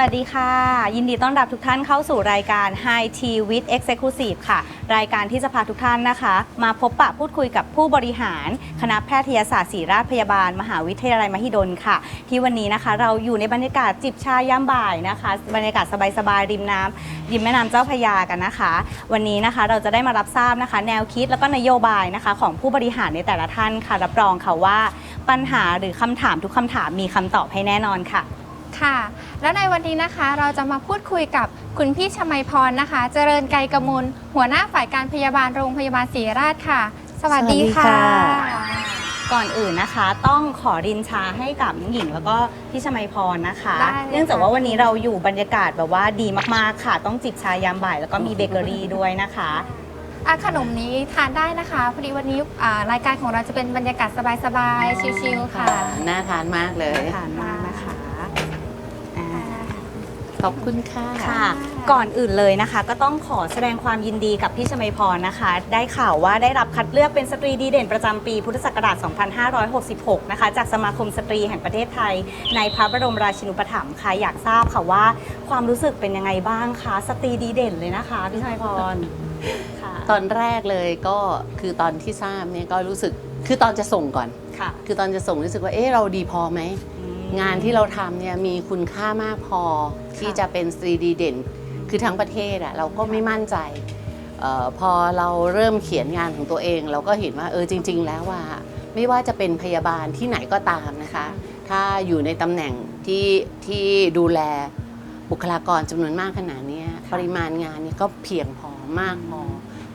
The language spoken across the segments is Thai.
วัสดีค่ะ ยินดีต้อนรับทุกท่านเข้าสู่รายการ High Tea with Exclusive ค่ะ รายการที่จะพาทุกท่านนะคะ มาพบปะพูดคุยกับผู้บริหาร คณะแพทยศาสตร์ศิริราชพยาบาล มหาวิทยาลัยมหิดลค่ะ ที่วันนี้นะคะ เราอยู่ในบรรยากาศจิบชายามบ่ายนะคะ บรรยากาศสบายๆริมน้ำริมแม่น้ำเจ้าพระยากันนะคะ วันนี้นะคะเราจะได้มารับทราบนะคะ แนวคิดแล้วก็นโยบายนะคะ ของผู้บริหารในแต่ละท่านค่ะรับรองค่ะว่า ปัญหาหรือคำถามทุกคำถามมีคำตอบให้แน่นอนค่ะ ค่ะ แล้วในวันนี้นะคะเราจะมาพูดคุยกับคุณพี่ชมัยพรนะคะ เจริญไกรกมลหัวหน้าฝ่ายการพยาบาลโรงพยาบาลศรีราชค่ะ สวัสดีค่ะ สวัสดีค่ะ ก่อนอื่นนะคะ ต้องขอรินชาให้กับน้องหญิงแล้วก็พี่ชมัยพรนะคะ ได้เลยเนื่องจากค่ะว่าวันนี้เราอยู่บรรยากาศแบบว่าดีมากๆค่ะ ต้องจิบชายามบ่ายแล้วก็มีเบเกอรี่ด้วยนะคะ อะขนมนี้ทานได้นะคะพอดีวันนี้อ่ารายการของเราจะเป็นบรรยากาศสบายๆชิลๆค่ะ น่าทานมากเลย ทานมากนะคะอ่า ขอบคุณค่ะ ค่ะ ก่อนอื่นเลยนะคะ ก็ต้องขอแสดงความยินดีกับพี่ชมัยพรนะคะ ได้ข่าวว่าได้รับคัดเลือกเป็นสตรีดีเด่นประจำปีพุทธศักราช 2566 นะคะ จากสมาคมสตรีแห่งประเทศไทย ในพระบรมราชินูปถัมภ์ค่ะ อยากทราบค่ะว่าความรู้สึกเป็นยังไงบ้างคะ สตรีดีเด่นเลยนะคะ พี่ชมัยพร ค่ะ ตอนแรกเลยก็คือตอนที่ทราบเนี่ยก็รู้สึกคือตอนจะส่งก่อน ค่ะ คือตอนจะส่งรู้สึกว่าเอ๊ะเราดีพอไหมอืมงานที่เราทำเนี่ยมีคุณค่ามากพอ ที่ค่ะจะเป็นสตรีดีเด่น คือทั้งประเทศอะเราก็ไม่มั่นใจเออพอเราเริ่มเขียนงานของตัวเอง เราก็เห็นว่าเออจริง ๆ แล้วว่า ไม่ว่าจะเป็นพยาบาลที่ไหนก็ตามนะคะ ถ้าอยู่ในตำแหน่งที่ที่ดูแลบุคลากรจำนวนมากขนาดเนี้ยปริมาณงานเนี่ยก็เพียงพอมากพอ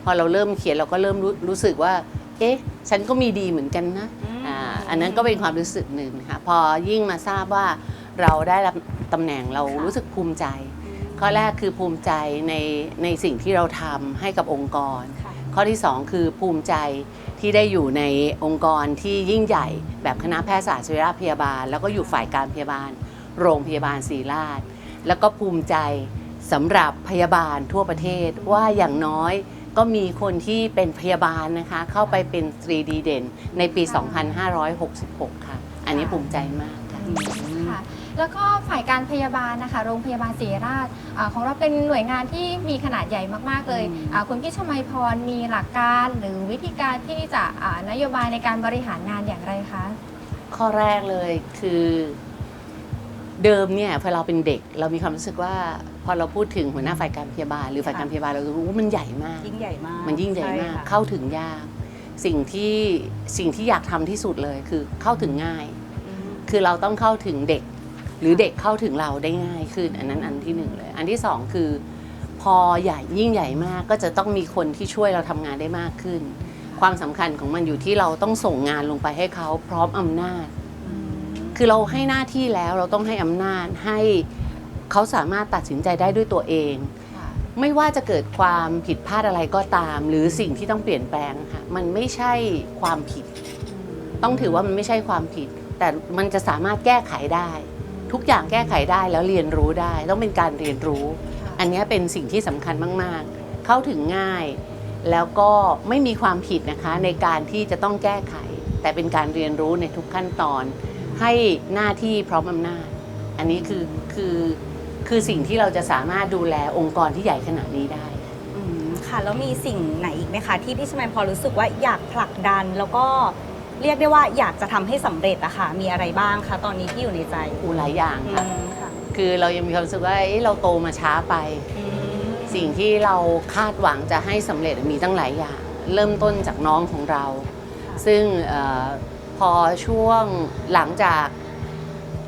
พอเราเริ่มเขียนเราก็เริ่มรู้รู้สึกว่า เอ๊ะ ฉันก็มีดีเหมือนกันนะอืมอ่าอันนั้นก็เป็นความรู้สึกหนึ่งนะคะพอยิ่งมาทราบว่าเราได้รับ ตำแหน่งเราค่ะรู้สึกภูมิใจ ข้อแรกคือภูมิใจในในสิ่งที่เราทำให้กับองค์กรค่ะข้อที่2คือภูมิใจที่ได้อยู่ในองค์กรที่ยิ่งใหญ่แบบคณะแพทยศาสตร์ศิริราชพยาบาล แล้วก็อยู่ฝ่ายการพยาบาล โรงพยาบาลศรีราช แล้วก็ภูมิใจสำหรับพยาบาลทั่วประเทศว่าอย่างน้อยก็มีคนที่เป็นพยาบาลนะคะ เข้าไปเป็น 3D เด่น ในปี 2566 ค่ะ อันนี้ภูมิใจมากค่ะค่ะ แล้วก็ฝ่ายการพยาบาลนะคะ โรงพยาบาลศรีราชอาของเราเป็นหน่วยงานที่มีขนาดใหญ่มาก ๆ เลยอืมอ่าคุณพี่ชมัยพรมีหลักการหรือวิธีการที่จะอ่านโยบายในการบริหารงานอย่างไรคะ ข้อแรกเลยคือเดิมเนี่ยพอเราเป็นเด็กเรามีความรู้สึกว่าพอเราพูดถึงหัวหน้าฝ่ายการพยาบาล หรือฝ่ายการพยาบาลเรารู้ว่ามันใหญ่มาก ยิ่งใหญ่มากมันยิ่งใหญ่มาก ช่ค่ะ เข้าถึงยาก สิ่งที่สิ่งที่อยากทำที่สุดเลยคือเข้าถึงง่ายอืมคือเราต้องเข้าถึงเด็ก หรือเด็กเข้าถึงเราได้ง่ายขึ้น อันนั้นอันที่หนึ่งเลย อันที่สองคือ พอใหญ่ยิ่งใหญ่มากก็จะต้องมีคนที่ช่วยเราทำงานได้มากขึ้น ความสำคัญของมันอยู่ที่เราต้องส่งงานลงไปให้เขาพร้อมอำนาจ คือเราให้หน้าที่แล้วเราต้องให้อำนาจให้เขาสามารถตัดสินใจได้ด้วยตัวเอง ค่ะไม่ว่าจะเกิดความผิดพลาดอะไรก็ตาม หรือสิ่งที่ต้องเปลี่ยนแปลงค่ะมันไม่ใช่ความผิด ต้องถือว่ามันไม่ใช่ความผิด แต่มันจะสามารถแก้ไขได้ ทุกอย่างแก้ไขได้แล้วเรียนรู้ได้ ต้องเป็นการเรียนรู้ อันนี้เป็นสิ่งที่สำคัญมาก ๆ เข้าถึงง่าย แล้วก็ไม่มีความผิดนะคะในการที่จะต้องแก้ไข แต่เป็นการเรียนรู้ในทุกขั้นตอน ให้หน้าที่พร้อมอำนาจ อันนี้คือคือคือสิ่งที่เราจะสามารถดูแลองค์กรที่ใหญ่ขนาดนี้ได้อืมค่ะแล้วมีสิ่งไหนอีกไหมคะที่พี่ชแมนพอรู้สึกว่าอยากผลักดันแล้วก็ เรียกได้ว่าอยากจะทำให้สำเร็จอะค่ะ มีอะไรบ้างคะตอนนี้ที่อยู่ในใจอูหลายอย่างอืค่ะมค่ะคือเรายังมีความรู้สึกว่าเอ๊ะเราโตมาช้าไป อืมสิ่งที่เราคาดหวังจะให้สำเร็จมีตั้งหลายอย่าง เริ่มต้นจากน้องของเราค่ะซึ่งเออพอช่วงหลังจาก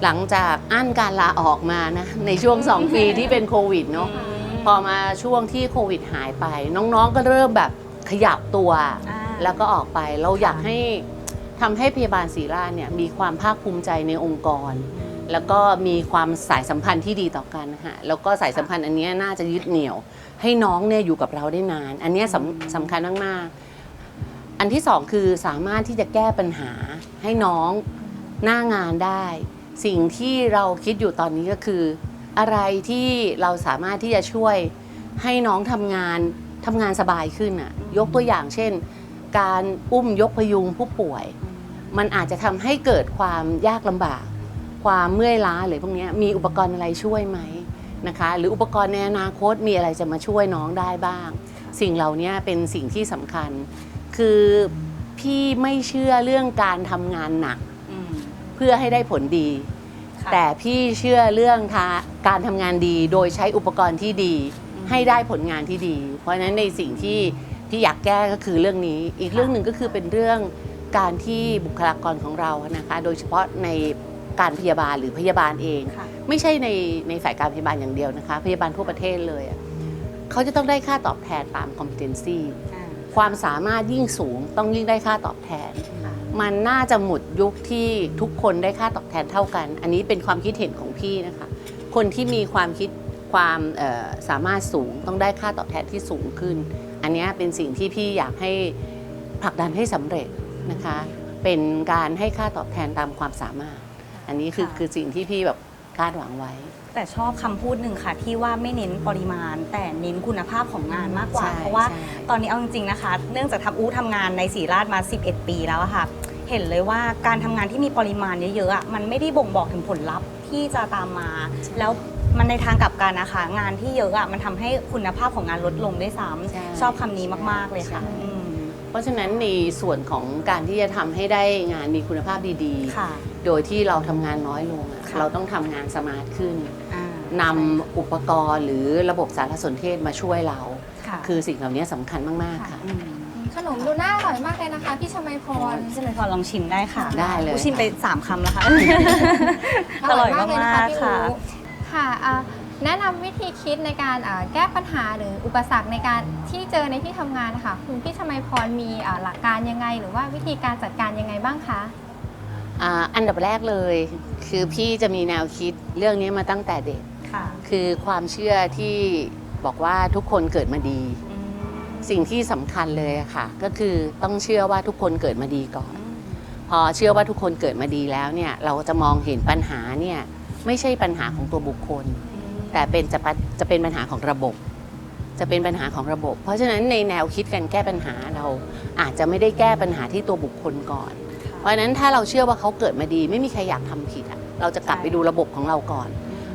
หลังจากอั้นการลาออกมานะในช่วง 2 ปีที่เป็นโควิดเนาะพอมาช่วงที่โควิดหายไป น้องๆก็เริ่มแบบขยับตัว อ่า แล้วก็ออกไปเราอยากให้ ทำให้พยาบาลศรีราชเนี่ยมีความภาคภูมิใจในองค์กร แล้วก็มีความสายสัมพันธ์ที่ดีต่อกันนะฮะแล้วก็สายสัมพันธ์อันเนี้ยน่าจะยึดเหนี่ยว ให้น้องเนี่ยอยู่กับเราได้นาน อันเนี้ยสำสำคัญมากๆ อันที่สองคือสามารถที่จะแก้ปัญหาให้น้องหน้างานได้ สิ่งที่เราคิดอยู่ตอนนี้ก็คือ อะไรที่เราสามารถที่จะช่วยให้น้องทำงานทำงานสบายขึ้นอะยกตัวอย่างเช่น การอุ้มยกพยุงผู้ป่วย มันอาจจะทำให้เกิดความยากลำบาก ความเมื่อยล้าหรือพวกเนี้ยมีอุปกรณ์อะไรช่วยไหมนะคะ หรืออุปกรณ์ในอนาคตมีอะไรจะมาช่วยน้องได้บ้าง สิ่งเหล่านี้เป็นสิ่งที่สำคัญ คือพี่ไม่เชื่อเรื่องการทำงานหนักอืมเพื่อให้ได้ผลดีค่ะแต่พี่เชื่อเรื่องทาการทำงานดีโดยใช้อุปกรณ์ที่ดีอืมให้ได้ผลงานที่ดี เพราะฉะนั้นในสิ่งที่พี่อยากแก้ก็คือเรื่องนี้ อีกค่ะเรื่องหนึ่งก็คือเป็นเรื่อง การที่บุคลากรของเรานะคะ โดยเฉพาะในการพยาบาลหรือพยาบาลเอง ค่ะ ไม่ใช่ในในฝ่ายการพยาบาลอย่างเดียวนะคะ พยาบาลทั่วประเทศเลยอะเขาจะต้องได้ค่าตอบแทนตาม competency อ่าความสามารถยิ่งสูงต้องยิ่งได้ค่าตอบแทนค่ะมันน่าจะหมดยุคที่ทุกคนได้ค่าตอบแทนเท่ากัน อันนี้เป็นความคิดเห็นของพี่นะคะ คนที่มีความคิดความเอ่อสามารถสูงต้องได้ค่าตอบแทนที่สูงขึ้น อันเนี้ยเป็นสิ่งที่พี่อยากให้ผลักดันให้สำเร็จ นะคะ เป็นการให้ค่าตอบแทนตามความสามารถ อันนี้คือค่ะ คือสิ่งที่พี่แบบคาดหวังไว้ แต่ชอบคำพูดหนึ่งค่ะ ที่ว่าไม่เน้นปริมาณ แต่เน้นคุณภาพของงานมากกว่า ใช่เพราะว่าใช่ ตอนนี้เอาจริงๆนะคะ เนื่องจากทำอู้ทำงานในสีราชมา 11 ปีแล้วอะค่ะ เห็นเลยว่าการทำงานที่มีปริมาณเยอะๆอะมันไม่ได้บ่งบอกถึงผลลัพธ์ที่จะตามมา แล้วมันในทางกลับกันนะคะ งานที่เยอะอะมันทำให้คุณภาพของงานลดลงด้วยซ้ใช่ำชอบคำนี้มากๆเลยค่ะใช่อืม เพราะฉะนั้นในส่วนของการที่จะทำให้ได้งานมีคุณภาพดีค่ะๆโดยที่เราทำงานน้อยลงอะค่ะเราต้องทำงานสมาร์ทขึ้นอ่านำอุปกรณ์หรือระบบสารสนเทศมาช่วยเราค่ะคือสิ่งเหล่านี้สำคัญมาก ๆ ค่ะอืมขนมดูน่าอร่อยมากเลยนะคะ พี่ชมัยพรพี่เมย์พอลองชิมได้ค่ะ ได้เลยอู้ชิมไปสามคำแล้วค่ะ อร่อยมากเลยนะคะอร่อยมากๆพี่ค่ะอูค่ะอ่า แนะนำวิธีคิดในการอ่าแก้ปัญหาหรืออุปสรรคในการที่เจอในที่ทำงานนะคะคุณพี่ชมัยพรมีอ่าหลักการยังไง หรือว่าวิธีการจัดการยังไงบ้างคะ อ่าอันดับแรกเลย คือพี่จะมีแนวคิดเรื่องนี้มาตั้งแต่เด็ก ค่ะคือความเชื่อที่บอกว่าทุกคนเกิดมาดีอืมสิ่งที่สำคัญเลยอะค่ะ ก็คือต้องเชื่อว่าทุกคนเกิดมาดีก่อน พอเชื่อว่าทุกคนเกิดมาดีแล้วเนี่ย เราจะมองเห็นปัญหาเนี่ยไม่ใช่ปัญหาของตัวบุคคล แต่เป็นจะปะจะเป็นปัญหาของระบบ จะเป็นปัญหาของระบบ เพราะฉะนั้นในแนวคิดการแก้ปัญหาเราอาจจะไม่ได้แก้ปัญหาที่ตัวบุคคลก่อน เพราะฉะนั้นถ้าเราเชื่อว่าเขาเกิดมาดี ไม่มีใครอยากทำผิดอะเราจะกลับไปดูระบบของเราก่อน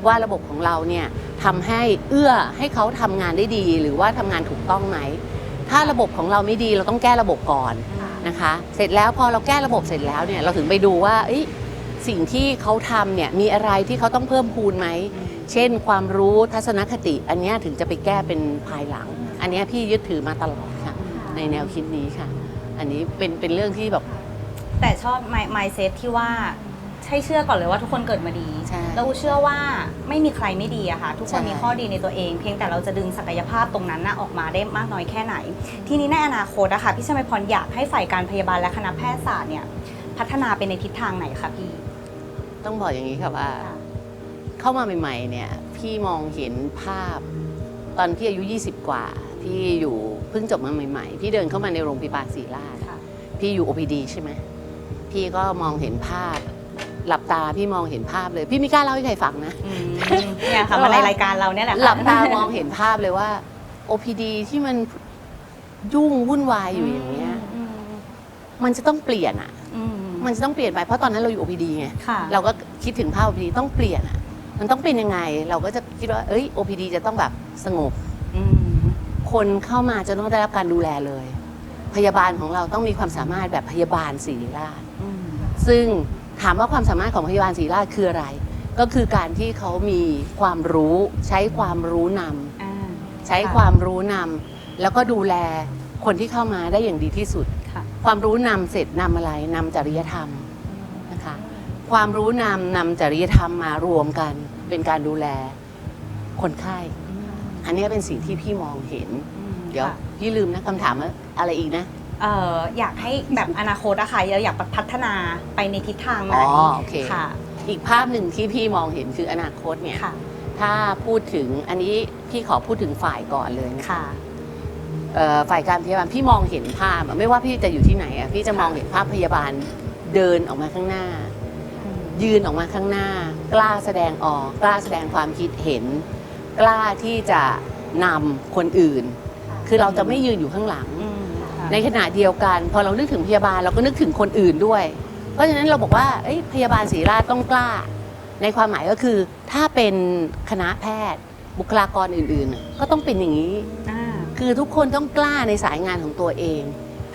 ว่าระบบของเราเนี่ยทำให้เอื้อให้เขาทำงานได้ดี หรือว่าทำงานถูกต้องไหมถ้าระบบของเราไม่ดีเราต้องแก้ระบบก่อนนะคะ เสร็จแล้วพอเราแก้ระบบเสร็จแล้วเนี่ยเราถึงไปดูว่าเอ้ยสิ่งที่เขาทำเนี่ยมีอะไรที่เขาต้องเพิ่มพูนไหมเช่นความรู้ทัศนคติ อันเนี้ยถึงจะไปแก้เป็นภายหลัง อันเนี้ยพี่ยึดถือมาตลอดค่ะ ในแนวคิดนี้ค่ะ อันนี้เป็นเป็นเรื่องที่แบบ แต่ชอบ my mindset ที่ว่าใช่เชื่อก่อนเลยว่าทุกคนเกิดมาดีใช่แล้วเชื่อว่าไม่มีใครไม่ดีอะค่ะ ทุกคนใช่มีข้อดีในตัวเอง เพียงแต่เราจะดึงศักยภาพตรงนั้นนะออกมาได้มากน้อยแค่ไหน ทีนี้ในอนาคตอะค่ะพี่ชมัยพรอยากให้ฝ่ายการพยาบาลและคณะแพทยศาสตร์เนี่ยพัฒนาไปในทิศทางไหนคะพี่ ต้องบอกอย่างนี้ค่ะว่า เข้ามาใหม่ๆเนี่ยพี่มองเห็นภาพตอนพี่อายุ 20 กว่า พี่อยู่เพิ่งจบมาใหม่ๆ พี่เดินเข้ามาในโรงพยาบาลศรีราชค่ะพี่อยู่ OPD ใช่ไหมพี่ก็มองเห็นภาพหลับตาพี่มองเห็นภาพเลย พี่ไม่กล้าเล่าให้ใครฟังนะอืมเนี่ยค่ะมาในรายการเราเนี่ยแหละค่ะหลับตามองเห็นภาพเลยว่า OPD ที่มันยุ่งวุ่นวายอยู่อย่างเงี้ยอืมมันจะต้องเปลี่ยนอะอืมมันจะต้องเปลี่ยนไปเพราะตอนนั้นเราอยู่ OPD ไงค่ะเราก็คิดถึงภาพ OPD ต้องเปลี่ยนอะ มันต้องเป็นยังไง เราก็จะคิดว่าเอ้ย OPD จะต้องแบบสงบอืมคนเข้ามาจะต้องได้รับการดูแลเลย พยาบาลของเราต้องมีความสามารถแบบพยาบาลศิริราชอืมซึ่งถามว่าความสามารถของพยาบาลศิริราชคืออะไร ก็คือการที่เขามีความรู้ใช้ความรู้นำอ่าใช้ความรู้นำแล้วก็ดูแลคนที่เข้ามาได้อย่างดีที่สุดค่ะความรู้นำเสร็จนำอะไรนำจริยธรรมนะคะ ความรู้นำนำจริยธรรมมารวมกัน เป็นการดูแลคนไข้ อันนี้เป็นสิ่งที่พี่มองเห็นอืมเดี๋ยวค่ะพี่ลืมนะคำถามว่าอะไรอีกนะเอ่ออยากให้แบบอนาคตอะค่ะเราอยากพัฒนาไปในทิศทางไหนอ๋อโอเคค่ะ อีกภาพหนึ่งที่พี่มองเห็นคืออนาคตเนี่ยค่ะถ้าพูดถึงอันนี้พี่ขอพูดถึงฝ่ายก่อนเลยนะค่ะเอ่อฝ่ายการพยาบาลพี่มองเห็นภาพอะไม่ว่าพี่จะอยู่ที่ไหนอะพี่จะมองเห็นภาพพยาบาลเดินออกมาข้างหน้า ยืนออกมาข้างหน้า กล้าแสดงออก กล้าแสดงความคิดเห็น กล้าที่จะนำคนอื่น คือเราจะไม่ยืนอยู่ข้างหลังอืมค่ะในขณะเดียวกัน พอเรานึกถึงพยาบาลเราก็นึกถึงคนอื่นด้วย เพราะฉะนั้นเราบอกว่าเอ้ยพยาบาลศรีราชต้องกล้า ในความหมายก็คือ ถ้าเป็นคณะแพทย์บุคลากรอื่นๆน่ะก็ต้องเป็นอย่างนี้อ่าคือทุกคนต้องกล้าในสายงานของตัวเอง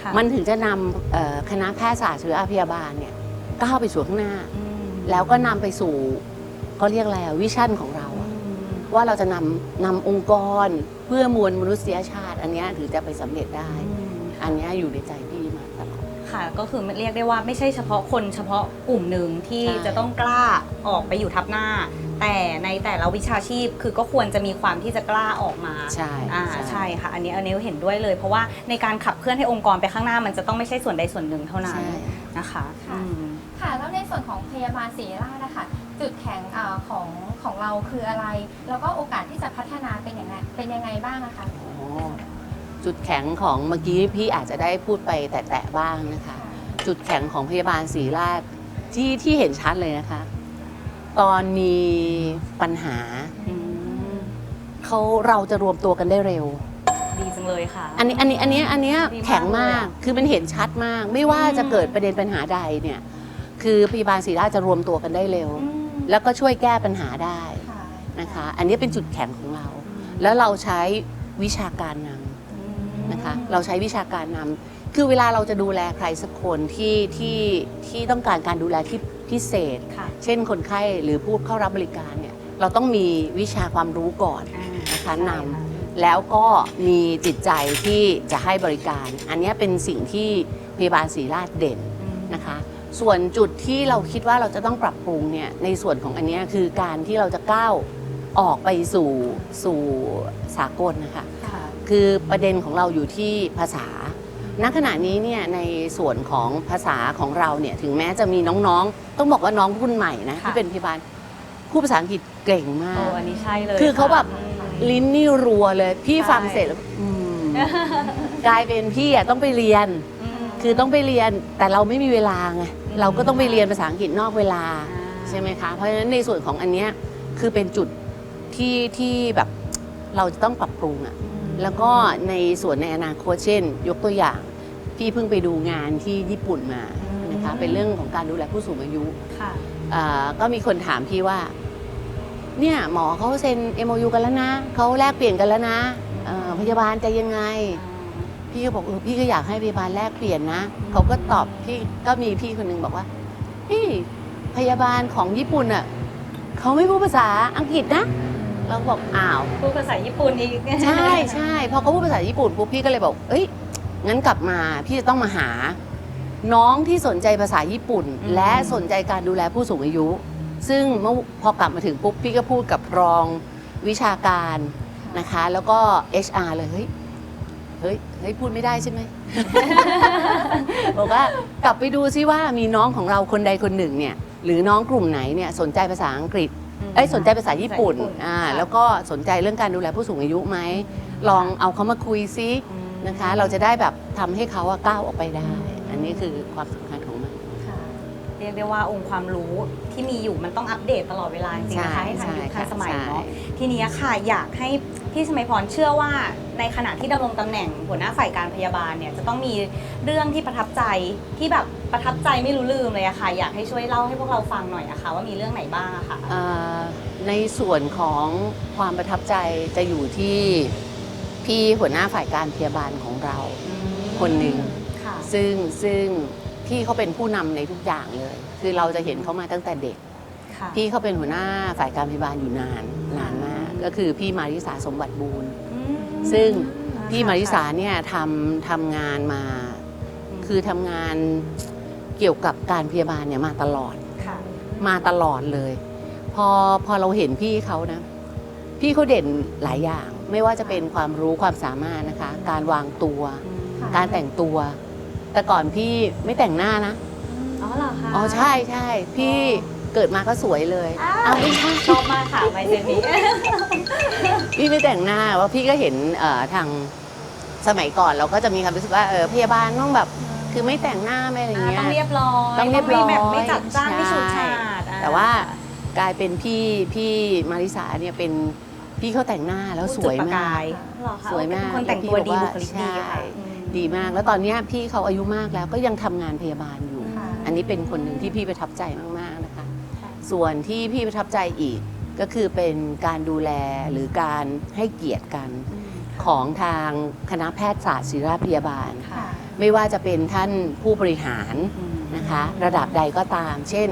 ค่ะมันถึงจะนำเอ่อคณะแพทยศาสตร์หรืออาพยาบาลเนี่ยก้าวไปสู่ข้างหน้าอืม แล้วก็นำไปสู่เขาเรียกอะไรวิชั่นของเราอือะมว่าเราจะนำนำองค์กรเพื่อมวลมนุษยชาติ อันเนี้ยถือจะไปสำเร็จได้อืมอันเนี้ยอยู่ในใจพี่มาตลอดค่ะก็คือเรียกได้ว่าไม่ใช่เฉพาะคนเฉพาะกลุ่มหนึ่งที่ใช่จะต้องกล้าออกไปอยู่ทับหน้า แต่ในแต่ละวิชาชีพคือก็ควรจะมีความที่จะกล้าออกมาใช่อ่าใช่ค่ะ อันนี้อันนี้เห็นด้วยเลย เพราะว่าในการขับเคลื่อนให้องค์กรไปข้างหน้ามันจะต้องไม่ใช่ส่วนใดส่วนหนึ่งเท่านั้นใช่นะคะ ค่ะอืมค่ะแล้วในส่วนของพยาบาลศรีราชนะคะจุดแข็งอาของของเราคืออะไร แล้วก็โอกาสที่จะพัฒนาเป็นยังไงเป็นยังไงบ้างนะคะอ๋อจุดแข็งของเมื่อกี้พี่อาจจะได้พูดไปแตะๆบ้างนะคะ จุดแข็งของพยาบาลศรีราชที่ที่เห็นชัดเลยนะคะ ตอนมีปัญหาอืมเขาเราจะรวมตัวกันได้เร็ว ดีจังเลยค่ะ อันนี้อันนี้อันนี้อันเนี้ยดีมากแข็งมาเลยกอะ คือมันเห็นชัดมาก ไม่ว่าอืมจะเกิดประเด็นปัญหาใดเนี่ย คือพยาบาลศรีราชจะรวมตัวกันได้เร็วอืมแล้วก็ช่วยแก้ปัญหาได้ค่ะนะคะ อันนี้เป็นจุดแข็งของเรา แล้วเราใช้วิชาการนำนะคะ เราใช้วิชาการนำคือเวลาเราจะดูแลใครสักคนที่ที่ที่ต้องการการดูแลที่พิเศษค่ะเช่นคนไข้หรือผู้เข้ารับบริการเนี่ยเราต้องมีวิชาความรู้ก่อนอ่านะคะนำใช่ค่ะแล้วก็มีจิตใจที่จะให้บริการ อันเนี้ยเป็นสิ่งที่พยาบาลศรีราชเด่นอืมนะคะ ส่วนจุดที่เราคิดว่าเราจะต้องปรับปรุงเนี่ยในส่วนของอันเนี้ยคือการที่เราจะก้าวออกไปสู่สู่สากลนะคะค่ะคือประเด็นของเราอยู่ที่ภาษา ณ ขณะนี้เนี่ยในส่วนของภาษาของเราเนี่ยถึงแม้จะมีน้องๆ ต้องบอกว่าน้องรุ่นใหม่นะค่ะที่เป็นพยาบาลพูดภาษาอังกฤษเก่งมาโอ้กอันนี้ใช่เลยคือเขาแบบอืมลิ้นนี่รัวเลย พี่ใช่ฟังเสร็จแล้วอืมกลายเป็นพี่อะต้องไปเรียนม คือต้องไปเรียนแต่เราไม่มีเวลาไงอืมเราก็ต้องไปเรียนภาษาอังกฤษนอกเวลาอ่าใช่ไหมคะเพราะฉะนั้นในส่วนของอันเนี้ยคือเป็นจุดที่ที่แบบเราจะต้องปรับปรุงอะแล้วก็ในส่วนในอนาคตเช่น ยกตัวอย่างพี่เพิ่งไปดูงานที่ญี่ปุ่นมานะคะเป็นเรื่องของการดูแลผู้สูงอายุค่ะอ่าก็มีคนถามพี่ว่า เนี่ยหมอเขาเซ็น MOU กันแล้วนะเขาแลกเปลี่ยนกันแล้วนะเอ่อพยาบาลจะยังไง พี่ก็บอกเออพี่ก็อยากให้พยาบาลแลกเปลี่ยนนะเขาก็ตอบพี่ก็มีพี่คนหนึงบอกว่าพี่พยาบาลของญี่ปุ่นอะเขาไม่พูดภาษาอังกฤษนะเราก็บอกอ้าวพูดภาษาญี่ปุ่นอีกใช่ใช่พอเขาพูดภาษาญี่ปุ่นปุ๊บพี่ก็เลยบอก เอ้ยงั้นกลับมาพี่จะต้องมาหา น้องที่สนใจภาษาญี่ปุ่น และสนใจการดูแลผู้สูงอายุ ซึ่งเมื่อพอกลับมาถึงปุ๊บพี่ก็พูดกับรองวิชาการนะคะ แล้วก็ HR เลยเฮ้ย เฮ้ยเฮ้ยพูดไม่ได้ใช่ไหม บอกว่ากลับไปดูซิว่ามีน้องของเราคนใดคนหนึ่งเนี่ยหรือน้องกลุ่มไหนเนี่ยสนใจภาษาอังกฤษเอ้ยสนใจภาษาญี่ปุ่นอ่าแล้วก็สนใจเรื่องการดูแลผู้สูงอายุไหมลองเอาเขามาคุยซินะคะ เราจะได้แบบทำให้เขาอะก้าวออกไปได้ อันนี้คือความสำคัญของมันค่ะ เรียกได้ว่าองค์ความรู้ที่มีอยู่มันต้องอัปเดตตลอดเวลาจริงๆนะคะใช่ให้ทันยุคทันใช่สมัยใช่เนาะทีนี้ค่ะอยากให้พี่สมัยพรเชื่อว่าในขณะที่ดำรงตำแหน่งหัวหน้าฝ่ายการพยาบาลเนี่ยจะต้องมีเรื่องที่ประทับใจที่แบบประทับใจไม่รู้ลืมเลยอะค่ะ อยากให้ช่วยเล่าให้พวกเราฟังหน่อยอะค่ะว่ามีเรื่องไหนบ้างอะค่ะเอ่อในส่วนของความประทับใจจะอยู่ที่พี่หัวหน้าฝ่ายการพยาบาลของเราคนหนึ่งค่ะซึ่งซึ่ง พี่เขาเป็นผู้นำในทุกอย่างเลย คือเราจะเห็นเขามาตั้งแต่เด็ก ค่ะพี่เขาเป็นหัวหน้าฝ่ายการพยาบาลอยู่นานนานมาก ก็คือพี่มาริสาสมบัติบูรณ์ อืมซึ่งอ่พี่มาริสาค่ะเนี่ยทำทำงานมา คือทำงานเกี่ยวกับการพยาบาลเนี่ยมาตลอด ค่ะ มาตลอดเลย พอพอเราเห็นพี่เขานะ พี่เขาเด่นหลายอย่าง ไม่ว่าจะเป็นความรู้ความสามารถนะคะ การวางตัว ค่ะ การแต่งตัว แต่ก่อนพี่ไม่แต่งหน้านะ อ๋อเหรอคะอ๋อใช่ใช่พี่เกิดมาก็สวยเลยอ้าวอ้าวไม่ใช่ชอบมากค่ะไมเซนนี้พี่ไม่แต่งหน้าว่าพี่ก็เห็นเอ่อทางสมัยก่อนเราก็จะมีความรู้สึกว่าเออพยาบาลต้องแบบ คือไม่แต่งหน้าไม่อะไรเงี้ย ต้องเรียบร้อยต้องเรียบร้อยไม่แบบไม่จัดจ้านไม่ฉูดใช่ฉาดอ่แต่ว่ากลายเป็นพี่พี่มาริสาเนี่ยเป็นพี่เขาแต่งหน้าแล้วสวยจุดประมากยเหรอคะสวยมากเป็นคนแต่งตัวดีแล้วบุพี่คบอกว่าลิกดีค่ะใช่อืม ดีมาก แล้วตอนเนี้ยพี่เขาอายุมากแล้วก็ยังทำงานพยาบาลอยู่ค่ะอันนี้เป็นคนหนึ่งที่พี่ประทับใจมาก ๆ นะคะค่ะส่วนที่พี่ประทับใจอีกก็คือเป็นการดูแลหรือการให้เกียรติกันของทางคณะแพทยศาสตร์ศิริราชพยาบาลค่ะไม่ว่าจะเป็นท่านผู้บริหารอืมนะคะระดับใดก็ตาม เช่น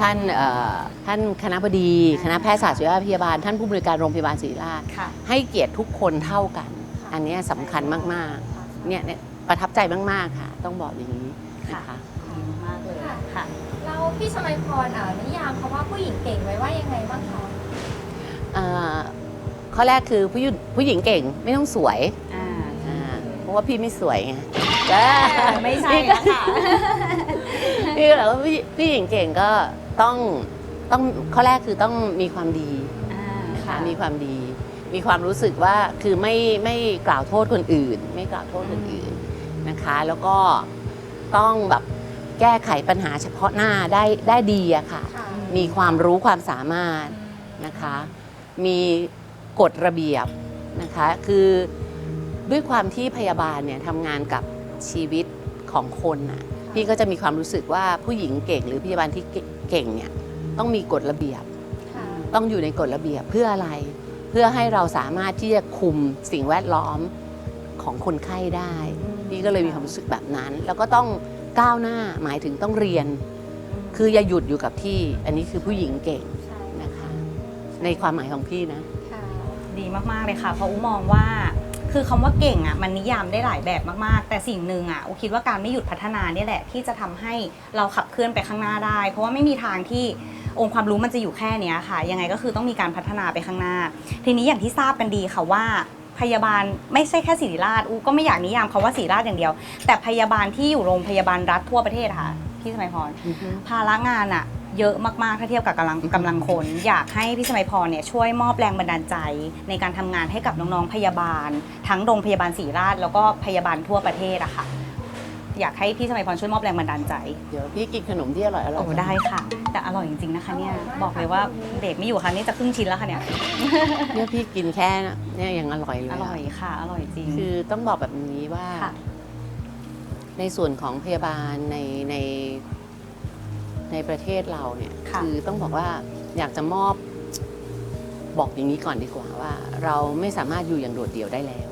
ท่านเอ่อท่านคณะบดี คณะแพทยศาสตร์ศิริราชพยาบาล ท่านผู้บริการโรงพยาบาลศิริราชค่ะให้เกียรติทุกคนเท่ากัน อันเนี้ยสำคัญมากๆเนี่ยเนี่ย ประทับใจมาก ๆ ค่ะ ต้องบอกอย่างนี้นะคะดีมากเลยค่ะค่ะเราพี่ชมัยพรอ่านิยามคำว่าผู้หญิงเก่งไว้ว่ายังไงบ้างคะเอ่อข้อแรกคือผู้หญิงผู้หญิงเก่งไม่ต้องสวยอ่าอ่าเพราะว่าพี่ไม่สวยไงไม่ใช่แล้วค่ะพี่ก็เลยว่าผู้ผู้หญิงเก่งก็ต้องต้องข้อแรกคือต้องมีความดีอ่าค่ะมีความดี มีความรู้สึกว่าคือไม่ไม่กล่าวโทษคนอื่น ไม่กล่าวโทษคนอื่น นะคะ แล้วก็ต้องแบบแก้ไขปัญหาเฉพาะหน้าได้ได้ดีอะค่ะ ค่ะ มีความรู้ความสามารถนะคะ มีกฎระเบียบนะคะ คือด้วยความที่พยาบาลเนี่ยทำงานกับชีวิตของคนน่ะ พี่ก็จะมีความรู้สึกว่าผู้หญิงเก่ง หรือพยาบาลที่เก่งเนี่ยต้องมีกฎระเบียบ ค่ะ ต้องอยู่ในกฎระเบียบเพื่ออะไร เพื่อให้เราสามารถที่จะคุมสิ่งแวดล้อมของคนไข้ได้ พี่ก็เลยมีความรู้สึกแบบนั้น แล้วก็ต้องก้าวหน้าหมายถึงต้องเรียน คืออย่าหยุดอยู่กับที่ อันนี้คือผู้หญิงเก่งใช่นะคะ ในความหมายของพี่นะค่ะดีมากๆเลยค่ะ เพราะอูมองว่าคือคำว่าเก่งอะมันนิยามได้หลายแบบมากๆ แต่สิ่งหนึ่งอะอูคิดว่าการไม่หยุดพัฒนาเนี่ยแหละ ที่จะทำให้เราขับเคลื่อนไปข้างหน้าได้ เพราะว่าไม่มีทางที่องค์ความรู้มันจะอยู่แค่เนี้ยค่ะ ยังไงก็คือต้องมีการพัฒนาไปข้างหน้า ทีนี้อย่างที่ทราบกันดีค่ะว่า พยาบาลไม่ใช่แค่ศิริราชอูก็ไม่อยากนิยามคาว่าศิริราชอย่างเดียว แต่พยาบาลที่อยู่โรงพยาบาลรัฐทั่วประเทศอะค่ะพี่สมัยพรภาระงานอะเยอะมากๆ ถ้าเทียบกับกำลังกำลังคน อยากให้พี่สมัยพรเนี่ยช่วยมอบแรงบันดาลใจ ในการทำงานให้กับน้องๆพยาบาล ทั้งโรงพยาบาลศรีราชแล้วก็พยาบาลทั่วประเทศอะค่ะ อยากให้พี่สมัยพรช่วยมอบแรงบันดาลใจ เดี๋ยวพี่กินขนมที่อร่อยอร่อยโอ้ได้ค่ะ แต่อร่อยจริงๆนะคะเนี่ยบอกเลยว่าเบรกไม่อยู่ค่ะนี่จะครึ่งชิ้นแล้วค่ะเนี่ยเนี่ยพี่กินแค่เนี่ยยังอร่อยเลยออะร่อยค่ะ อร่อยจริง คือต้องบอกแบบนี้ว่าค่ะในส่วนของพยาบาลในในในประเทศเราเนี่ยค่ะอต้องบอกว่าอยากจะมอบบอกอย่างนี้ก่อนดีกว่าว่า เราไม่สามารถอยู่อย่างโดดเดี่ยวได้แล้ว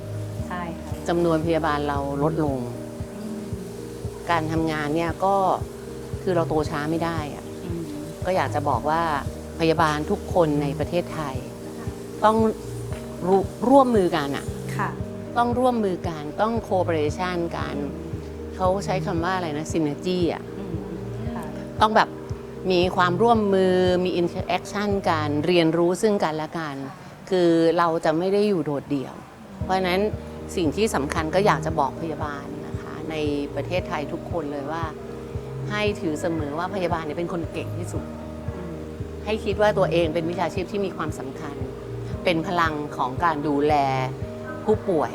ใช่ค่ะจำนวนพยาบาลเราลดลง การทำงานเนี่ยก็คือเราโตช้าไม่ได้อะอืมก็อยากจะบอกว่าพยาบาลทุกคนในประเทศไทย ต้องร่วร่วมมือกันอะค่ะ ต้องร่วมมือกันต้องโคเปอเรชันกันเขาใช้คำว่าอะไรนะซินเนจีอะอืมค่ะ ต้องแบบมีความร่วมมือมีอินเ r อ c ชันกันเรียนรู้ซึ่งกันและกัน คือเราจะไม่ได้อยู่โดดเดี่ยว เพราะฉะนั้นสิ่งที่สำคัญก็อยากจะบอกพยาบาลนะคะ ในประเทศไทยทุกคนเลยว่า ให้ถือเสมอว่าพยาบาลเนี่ยเป็นคนเก่งที่สุด ให้คิดว่าตัวเองเป็นวิชาชีพที่มีความสำคัญ เป็นพลังของการดูแลผู้ป่วย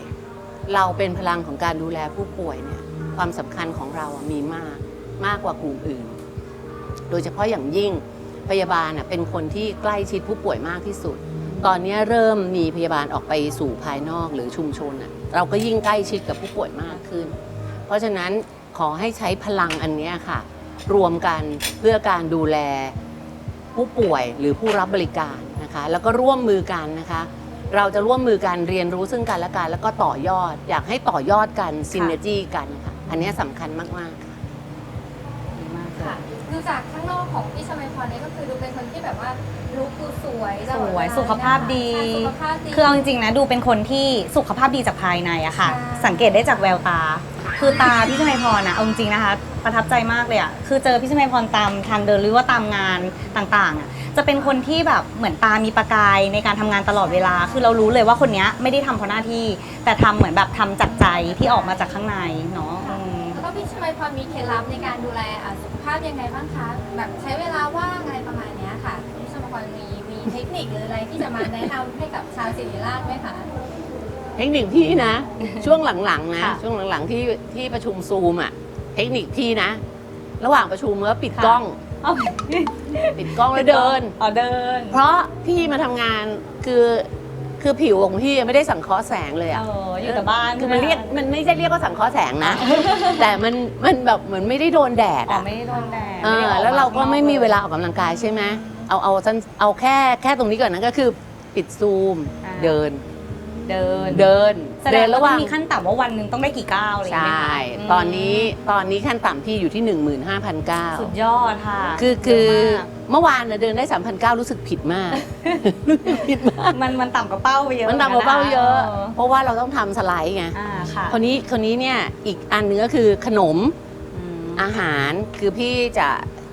เราเป็นพลังของการดูแลผู้ป่วยเนี่ยความสำคัญของเราอะมีมากมากกว่ากลุ่มอื่น โดยเฉพาะอย่างยิ่งพยาบาลเป็นคนที่ใกล้ชิดผู้ป่วยมากที่สุด ตอนนี้เริ่มมีพยาบาลออกไปสู่ภายนอกหรือชุมชน เราก็ยิ่งใกล้ชิดกับผู้ป่วยมากขึ้น เพราะฉะนั้นขอให้ใช้พลังอันเนี้ยค่ะ รวมกันเพื่อการดูแลผู้ป่วยหรือผู้รับบริการนะคะ แล้วก็ร่วมมือกันนะคะ เราจะร่วมมือกันเรียนรู้ซึ่งกันและกันแล้วก็ต่อยอด อยากให้ต่อยอดกันซินเนจีกันค่ะอันเนี้ยสำคัญมากๆค่ะดีมากเลยค่ะดูจากข้างนอกของพี่ชมัยพรเนี่ยก็คือดูเป็นคนที่แบบว่าลุคดูสวยตลอดสวยเาสุขภาพดี ใช่สุขภาพดี คือเอาจริงๆนะดูเป็นคนที่สุขภาพดีจากภายในอะค่ะ ใช่ สังเกตได้จากแววตา คือตาพี่ชมัยพรอะเอาจริงๆนะคะ ประทับใจมากเลยอะคือเจอพี่ชมัยพรตามทางเดินหรือว่าตามงานต่างๆอะจะเป็นคนที่แบบเหมือนตามีประกายในการทำงานตลอดเวลา คือเรารู้เลยว่าคนเนี้ยไม่ได้ทำเพราะหน้าที่ แต่ทำเหมือนแบบทำจากใจที่ออกมาจากข้างในเนาะอืม แล้วก็พี่ชมัยพรมีเคล็ดลับในการดูแลอะสุขภาพยังไงบ้างคะ แบบใช้เวลาว่างอะไรประมาณเนี้ยค่ะพี่ชมัยพรมีมีเทคนิคหรืออะไรที่จะมาแนะนำให้กับชาวศิริราชไหมคะ เทคนิคพี่นะ ช่วงหลังๆนะ ค่ะ ช่วงหลังๆที่ที่ประชุมซูมอะ เทคนิคพี่นะ ระหว่างประชุมก็ปิดค่ะกล้อง เอาปิดกล้องแล้วเดิน อ๋อเดินเพราะพี่มาทำงานคือคือผิวของพี่ไม่ได้สังเคราะห์แสงเลยเออะออยู่แต่บ้านคือมันเรียกมันไม่ใช่เรียกว่าสังเคราะห์แสงนะ แต่มันมันแบบเหมือนไม่ได้โดนแดดอ๋ออะไม่ได้โดนแดดเอไม่อได้กแล้วเราก็ข้งนอไม่มีลยเวลาออกกำลังกายใช่ไหมเอาเอาสั้นเอาแค่แค่ตรงนี้ก่อนนะก็คือปิดซูม อ่า เดิน เดินเดินแสดเดิงนว่าระหต้อว่างงมีขั้นต่ำว่าวันหนึ่งต้องได้กี่ก้าวอะไรอย่างใช่เงี้ยไหมคะมตอนนี้ตอนนี้ขั้นต่ำพี่อยู่ที่15,009สุดยอดค่ะคือคือเยะมากเมื่อวานน่ะเดินได้3,009รู้สึกผิดมาก รู้สึกผิดมากมันมันต่ำกว่าเป้าไปเยอะมันต่ำกว่าเป้าเยอะหมืนกันนเพราะว่าเราต้องทำสไลด์ไง อ่าค่ะคนนี้คนนี้เนี่ยอีกอันนึงก็คือขนมอืมอาหารคือพี่จะ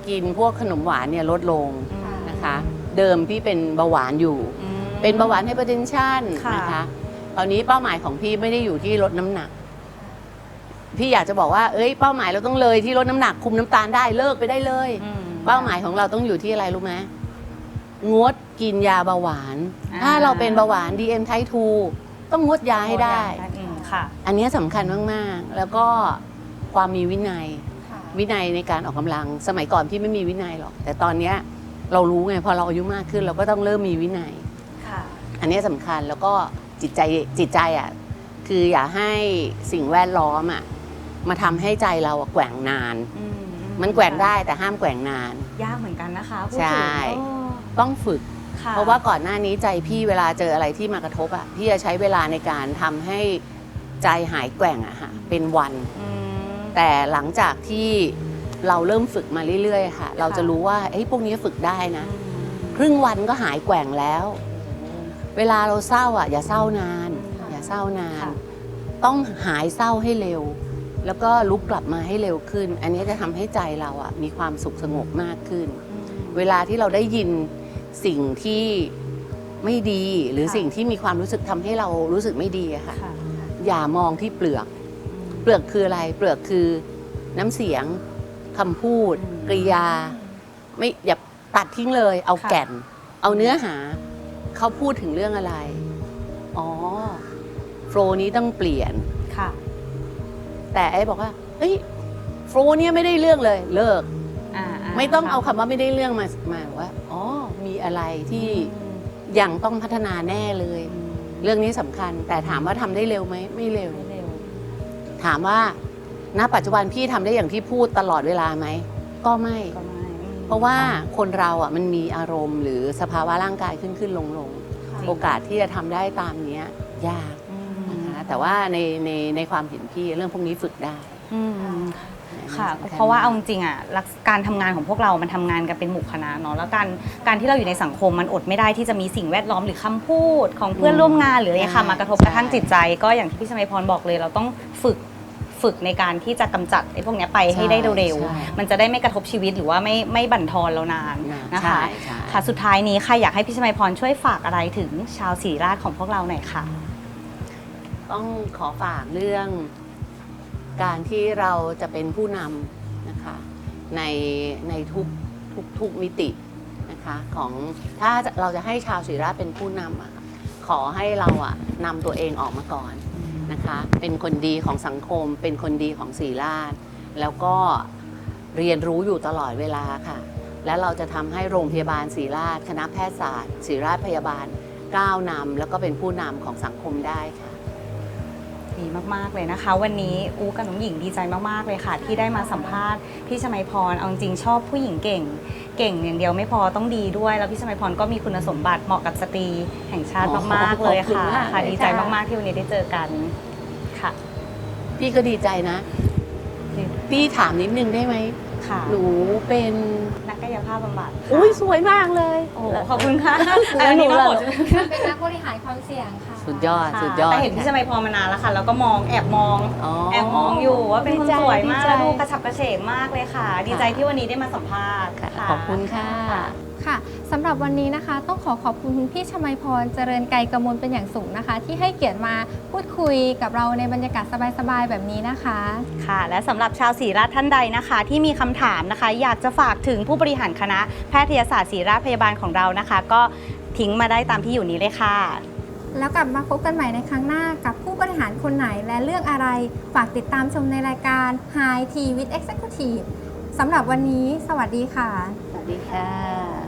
กินพวกขนมหวานเนี่ยลดลงอืมนะคะ เดิมพี่เป็นเบาหวานอยู่ อืม เป็นเบาหวานไฮเปอร์เทนชันค่ะ นะคะ ตอนนี้เป้าหมายของพี่ไม่ได้อยู่ที่ลดน้ำหนัก พี่อยากจะบอกว่า เอ้ย เป้าหมายเราต้องเลยที่ลดน้ำหนักคุมน้ำตาลได้เลิกไปได้เลยอืมเป้าหมายของเราต้องอยู่ที่อะไรรู้ไหมงดกินยาเบาหวานอ่าถ้าเราเป็นเบาหวาน DM type 2ต้องงดยาให้ได้อืมค่ะ อันเนี้ยสำคัญมาก ๆ แล้วก็ความมีวินัยค่ะวินัยในการออกกำลัง สมัยก่อนพี่ไม่มีวินัยหรอก แต่ตอนเนี้ยเรารู้ไงพอเราอายุมากขึ้น เราก็ต้องเริ่มมีวินัยค่ะอันเนี้ยสำคัญแล้วก็ จิตใจจิตใจอะคืออย่าให้สิ่งแวดล้อมอะมาทำให้ใจเราอะแกว่งนาน อือืมันแกว่งได้แต่ห้ามแกว่งนาน ยากเหมือนกันนะคะพูดใช่ถึงโอ้ต้องฝึก ค่ะเพราะว่าก่อนหน้านี้ใจพี่เวลาเจออะไรที่มากระทบอะพี่จะใช้เวลาในการทำให้ใจหายแกว่งอะค่ะเป็นวัน อืม แต่หลังจากที่เราเริ่มฝึกมาเรื่อยๆค่ะ เราค่ะ จะรู้ว่าเอ้ยพวกนี้ฝึกได้นะอืมครึ่งวันก็หายแกว่งแล้ว เวลาเราเศร้าอะอย่าเศร้านานค่ะอย่าเศร้านานค่ะต้องหายเศร้าให้เร็ว แล้วก็ลุกกลับมาให้เร็วขึ้น อันนี้จะทำให้ใจเราอะมีความสุขสงบมากขึ้นอืมเวลาที่เราได้ยินสิ่งที่ไม่ดีหรือค่ะสิ่งที่มีความรู้สึกทำให้เรารู้สึกไม่ดีอะค่ะค่ะ อย่ามองที่เปลือกอืมเปลือกคืออะไร เปลือกคือน้ำเสียงคำพูดอืมกริยา ไม่อย่าตัดทิ้งเลย เอาค่ะแก่น เอาเนื้อหา เขาพูดถึงเรื่องอะไร อ๋อโฟลว์นี้ต้องเปลี่ยน ค่ะ แต่ไอ้บอกว่าเฮ้ยโฟลว์เนี่ยไม่ได้เรื่องเลยเลิก อ่าาไม่ต้องค่ะเอาคำว่าไม่ได้เรื่องมามาว่าอ๋อมีอะไรที่อืมยังต้องพัฒนาแน่เลยอืมเรื่องนี้สำคัญ แต่ถามว่าทำได้เร็วไหมไม่เร็ว ไม่เร็ว ถามว่าณปัจจุบันพี่ทำได้อย่างที่พูดตลอดเวลาไหมก็ไม่ ก็ไม่อืม เพราะว่าคนเราอะมันมีอารมณ์หรือสภาวะร่างกายขึ้นขึ้นลงลงค่ะโอกาสที่จะทำได้ตามเนี้ยยากอืมนะคะแต่ว่าในในในความเห็นพี่เรื่องพวกนี้ฝึกได้อืมค่ะสำญเพราะว่าเอาจริงๆอะลักษการทำงานของพวกเรา มันทำงานกันเป็นหมู่คณะเนาะแล้วการการที่เราอยู่ในสังคมมันอดไม่ได้ที่จะมีสิ่งแวดล้อมหรือคำพูดของเพื่อนร่วมงานหรืออะไรค่ะมากระทบกระทั่งจิตใจ ก็อย่างที่พี่ชมัยพรบอกเลย เราต้องฝึก ฝึกในการที่จะกำจัดไอ้พวกเนี้ยไปให้ได้เร็วใช่ๆมันจะได้ไม่กระทบชีวิตหรือว่าไม่ไม่บั่นทอนเรานานนะคะใช่ใช่ค่ะสุดท้ายนี้ค่ะอยากให้พี่ชมัยพรช่วยฝากอะไรถึงชาวศรีราชของพวกเราหน่อยค่ะ ต้องขอฝากเรื่อง การที่เราจะเป็นผู้นำนะคะในในทุกทุกทุกมิตินะคะของถ้าเราจะให้ชาวศรีราชเป็นผู้นำอะขอให้เราอะนำตัวเองออกมาก่อน นะคะ เป็นคนดีของสังคม เป็นคนดีของศรีราชแล้วก็เรียนรู้อยู่ตลอดเวลาค่ะ และเราจะทำให้โรงพยาบาลศรีราช คณะแพทยศาสตร์ศรีราชพยาบาลก้าวนำแล้วก็เป็นผู้นำของสังคมได้ค่ะ ดีมากๆเลยนะคะ วันนี้อูกับน้องหญิงดีใจมากๆเลยค่ะ ที่ได้มาสัมภาษณ์พี่ชมัยพรเอาจริงๆชอบผู้หญิงเก่ง เก่งอย่างเดียวไม่พอต้องดีด้วย แล้วพี่ชมัยพรก็มีคุณสมบัติเหมาะกับสตรีแห่งชาติอ๋อมากๆเลยขอบคุณค่ะมากค่ะเลยดีใจค่ะมากๆที่วันนี้ได้เจอกันค่ะ พี่ก็ดีใจนะ พี่ถามนิดนึงได้ไหมค่ะหนูเป็นนักกายภาพบำบัดค่ะอุ้ยสวยมากเลยโอ้โหขอบคุณค่ะแล้วหนูอันนี้มาล่ะหมดเป็นนักบริหารความเสี่ยงค่ะ สุดยอดค่ะสุดยอด แต่เห็นพี่ชมัยพรมานานแล้วค่ะ แล้วก็มองแอบมองอ๋อแอบมองอยู่ว่าเป็นคนดีใจสวยมากดีใจแล้วดูกระฉับกระเฉงมากเลยค่ะ ดีใจค่ะที่วันนี้ได้มาสัมภาษณ์ค่ะค่ะขอบคุณค่ะ ค่ะสำหรับวันนี้นะคะ ต้องขอขอบคุณคุณพี่ชมัยพรเจริญไกรกมลเป็นอย่างสูงนะคะ ที่ให้เกียรติมาพูดคุยกับเราในบรรยากาศสบายๆแบบนี้นะคะ ค่ะ และสำหรับชาวศรีราชท่านใดนะคะ ที่มีคำถามนะคะ อยากจะฝากถึงผู้บริหารคณะแพทยศาสตร์ศรีราชพยาบาลของเรานะคะ ก็ทิ้งมาได้ตามที่อยู่นี้เลยค่ะ แล้วกลับมาพบกันใหม่ในครั้งหน้ากับผู้บริหารคนไหนและเรื่องอะไร ฝากติดตามชมในรายการ High Tea with Executive สำหรับวันนี้ สวัสดีค่ะ สวัสดีค่ะ